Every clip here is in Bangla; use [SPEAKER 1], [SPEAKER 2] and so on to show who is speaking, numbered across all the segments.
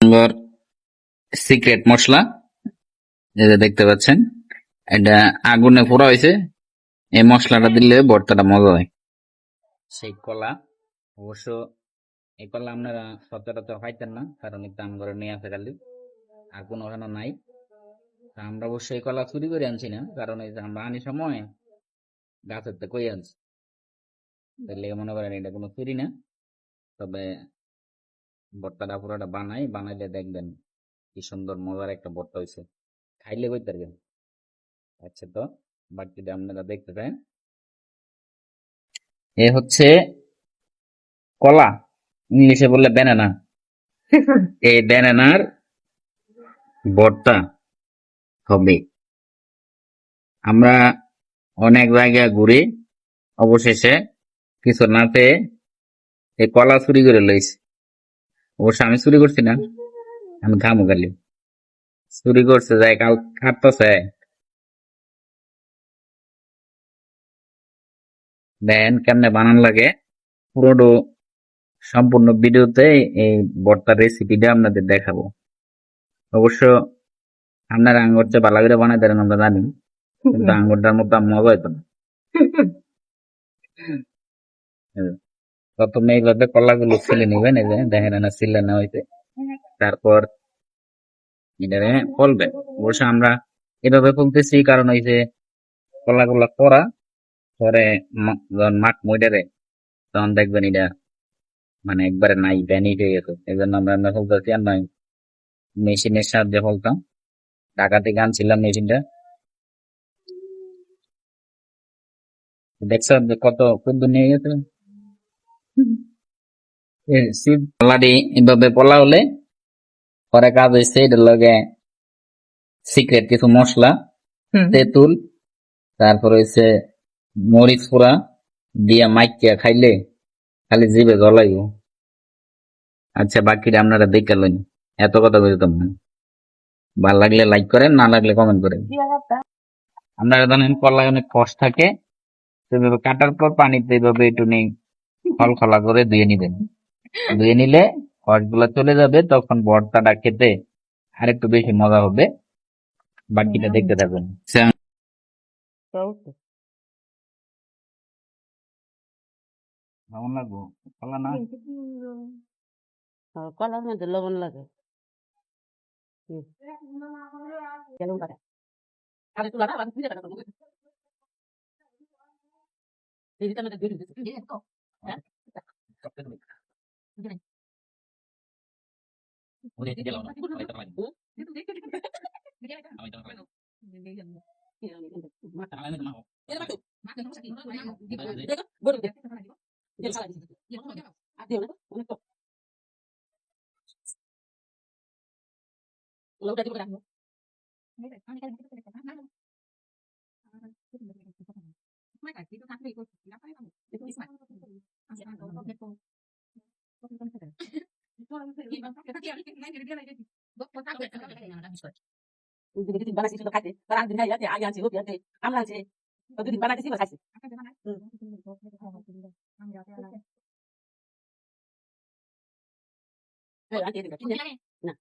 [SPEAKER 1] নম্বর সিক্রেট মশলা। এই যে দেখতে পাচ্ছেন এটা আগুনে পোড়া হয়েছে। এই মশলাটা দিলে ভর্তাটা মজা হয়। সেই কলা। অবশ্য এই কলা আপনারা সচরাচর পাইতেন না কারণ আম ঘরে নিয়ে আসে খালি। আর কোনো ওখানে নাই। তা আমরা অবশ্য এই কলা চুরি করে আনছি না কারণ এই যে আমরা আনি সময় গাছের তো কই আনছি। তার লেগে মনে করেন এটা কোনো চুরি না। তবে ভর্তাটা পুরোটা বানাই বানাইলে দেখবেন কি সুন্দর মজার একটা ভর্তা হয়েছে খাইলে কই পারবেন। আচ্ছা তো বাকিটা আপনারা দেখতে পারেন। এ হচ্ছে কলা ইংলিশে বললে ব্যানানা এই ব্যানানার ভর্তা হবে। আমরা অনেক জায়গায় ঘুরি অবশেষে কিছু না পেয়ে এই কলা চুরি করে লইছি। অবশ্য আমি চুরি করছি না। আমি ঘামু গালি চুরি করছে যাই কাল কাটতেছে। দেন কেমনে বানান লাগে। পুরোটো সম্পূর্ণ ভিডিওতে এই ভর্তার রেসিপিটা আপনাদের দেখাবো। অবশ্য আপনার আঙ্গুর যে ভালো করে বানাই দেন আমরা জানি। কিন্তু আঙ্গুরটার মতো মজা হইতো না। প্রথমে এইভাবে কলাগুলো ছিলে নিবেন, এই যে দেখেন না ছিলে না হইতে তারপর এটারে ফলবে। অবশ্য আমরা এভাবে ফলতেছি, কারণ ওই যে কলাগুলা করা, পরে মাঠ মইডারে তখন দেখবেন এটা মানে একবারে নাই ভ্যানিট হয়ে গেছে। এই জন্য আমরা আমরা ফলতেছি, আর নয়, মেশিনের সাহায্যে ফলতাম। ঢাকা থেকে আনছিলাম মেশিনটা। দেখছ কত কত নিয়ে গেছে? এভাবে পলা হলে পরে কাজ হয়েছে এটার লগে সিক্রেট কিছু মশলা তেঁতুল তারপর হয়েছে মরিচ পোড়া দিয়া মাইকিয়া খাইলে খালি জিভে আচ্ছা বাকিটা আপনারা দেখে লইন। এত কথা বুঝতাম না। ভালো লাগলে লাইক করেন না লাগলে কমেন্ট করেন। আপনারা জানেন কলায় অনেক কষ থাকে। এভাবে কাটার পর পানিতে এইভাবে একটু নেই খলখলা করে ধুয়ে নিবেন। ধুয়ে নিলে কষগুলো চলে যাবে তখন ভর্তাটা খেতে আর একটু বেশি মজা হবে। বাকিটা দেখতে থাকবেন কেমন লাগবো? কলা না?
[SPEAKER 2] কলার মধ্যে লবণ লাগে। কেমন লাগে আরে তুলা না বাকি টাকা তো এই দিতে আমাদের দিয়ে দিতে হ্যাঁ
[SPEAKER 1] ওরে, এটা গেল না।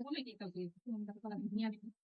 [SPEAKER 1] ওরে, এটা লাগবে। আমি তো লাগবে। আমি